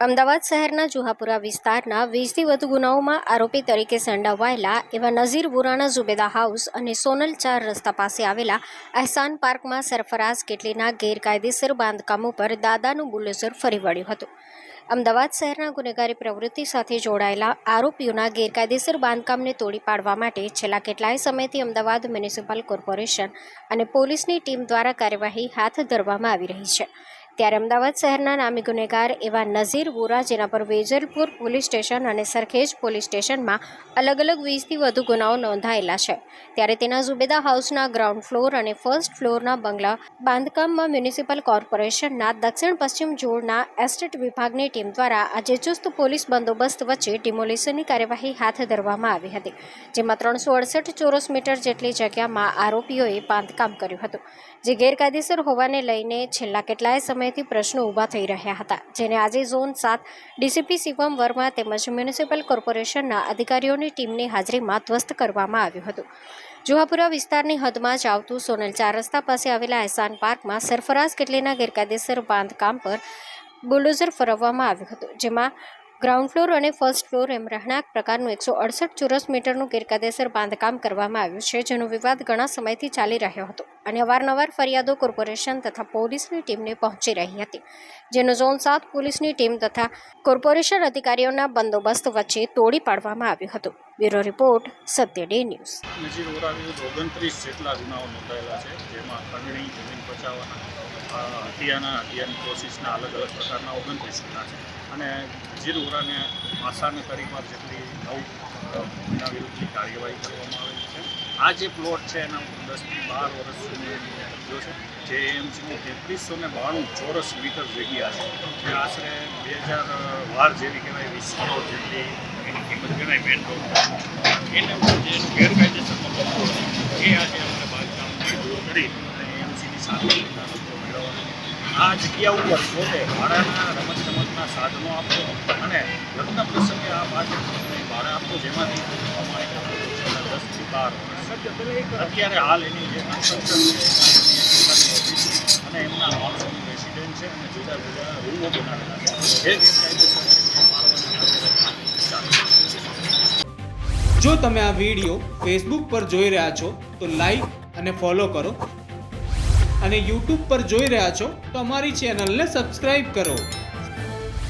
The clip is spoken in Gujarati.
અમદાવાદ શહેરના જુહાપુરા વિસ્તારના વીસથી વધુ ગુનાઓમાં આરોપી તરીકે સંડોવાયેલા એવા નઝીર બુરાના ઝુબેદા હાઉસ અને સોનલ ચાર રસ્તા પાસે આવેલા અહેસાન પાર્કમાં સરફરાઝ કેટલીના ગેરકાયદેસર બાંધકામ ઉપર દાદાનું બુલડોઝર ફરી વળ્યું હતું. અમદાવાદ શહેરના ગુનેગારી પ્રવૃત્તિ સાથે જોડાયેલા આરોપીઓના ગેરકાયદેસર બાંધકામને તોડી પાડવા માટે છેલ્લા કેટલાય સમયથી અમદાવાદ મ્યુનિસિપલ કોર્પોરેશન અને પોલીસની ટીમ દ્વારા કાર્યવાહી હાથ ધરવામાં આવી રહી છે. ત્યારે અમદાવાદ શહેરના નામી ગુનેગાર એવા નઝીર વોરા, જેના પર વેજલપુર પોલીસ સ્ટેશન અને સરખેજ પોલીસ સ્ટેશનમાં અલગ અલગ વીસથી વધુ ગુનાઓ નોંધાયેલા છે. ત્યારે તેના ઝુબેદા હાઉસના ગ્રાઉન્ડ ફ્લોર અને ફર્સ્ટ ફ્લોરના બંગલા બાંધકામમાં મ્યુનિસિપલ કોર્પોરેશનના દક્ષિણ પશ્ચિમ ઝોનના એસ્ટેટ વિભાગની ટીમ દ્વારા આજે ચુસ્ત પોલીસ બંદોબસ્ત વચ્ચે ડિમોલિશનની કાર્યવાહી હાથ ધરવામાં આવી હતી, જેમાં ત્રણસો અડસઠ ચોરસ મીટર જેટલી જગ્યામાં આરોપીઓએ બાંધકામ કર્યું હતું. જે ગેરકાયદેસર હોવાને લઈને છેલ્લા કેટલાય સમયથી પ્રશ્નો ઊભા થઈ રહ્યા હતા, જેને આજે ઝોન સાત ડીસીપી શિવમ વર્મા તેમજ મ્યુનિસિપલ કોર્પોરેશનના અધિકારીઓની ટીમની હાજરીમાં ધ્વસ્ત કરવામાં આવ્યું હતું. જુહાપુરા વિસ્તારની હદમાં જ આવતું સોનલ ચાર રસ્તા પાસે આવેલા એહસાન પાર્કમાં સરફરાઝ કેટલીના ગેરકાયદેસર બાંધકામ પર બુલડોઝર ફરવવામાં આવ્યું હતું, જેમાં ગ્રાઉન્ડ ફ્લોર અને ફર્સ્ટ ફ્લોર એમ રહેણાંક પ્રકારનું એકસો અડસઠ ચોરસ મીટરનું ગેરકાયદેસર બાંધકામ કરવામાં આવ્યું છે, જેનો વિવાદ ઘણા સમયથી ચાલી રહ્યો હતો અને અવારનવાર ફરિયાદો કોર્પોરેશન તથા પોલીસની ટીમને પહોંચી રહી હતી. જેનો ઝોન સાત પોલીસની ટીમ તથા કોર્પોરેશન અધિકારીઓના બંદોબસ્ત વચ્ચે તોડી પાડવામાં આવ્યું હતું. Bureau report, Satya day news. હત્યાના, હત્યાની કોશિશના અલગ અલગ પ્રકારના ઓગણત્રીસ ગુના છે. અને જીરું અને આસાને તરીવાર જેટલી નવ વિરુદ્ધની કાર્યવાહી કરવામાં આવેલી છે. આ જે પ્લોટ છે એના દસથી બાર વર્ષ સુધી અરજીઓ છે. જે એમસીનું તેત્રીસો ને બાણું ચોરસ મીટર જગ્યા છે જે આશરે બે હજાર વાર જેવી કહેવાય વીસ કરોડ જેટલી એની કિંમત ગણાય મેન રોડ એને જે ગેરકાયદેસર કબજો છે, એ આજે અમને બાંધકામથી દૂર કરી અને એમસીની સાથે આ જગ્યા ઉપર પોતે ભાડાના રમત ગમતના સાધનો આપો અને લગ્ન પ્રસંગે આ પાછળ ભાડા આપો, જેમાંથી અમારે દસથી બાર અત્યારે હાલ એની જે અને એમના માણસોનું રેસિડેન્ટ છે અને જુદા જુદા રૂમો બનાવેલા છે. જો તમે આ વીડિયો ફેસબુક પર જોઈ રહ્યા છો, તો લાઈક અને ફોલો કરો. અને યુટ્યુબ પર જોઈ રહ્યા છો, તો અમારી ચેનલને સબસ્ક્રાઈબ કરો.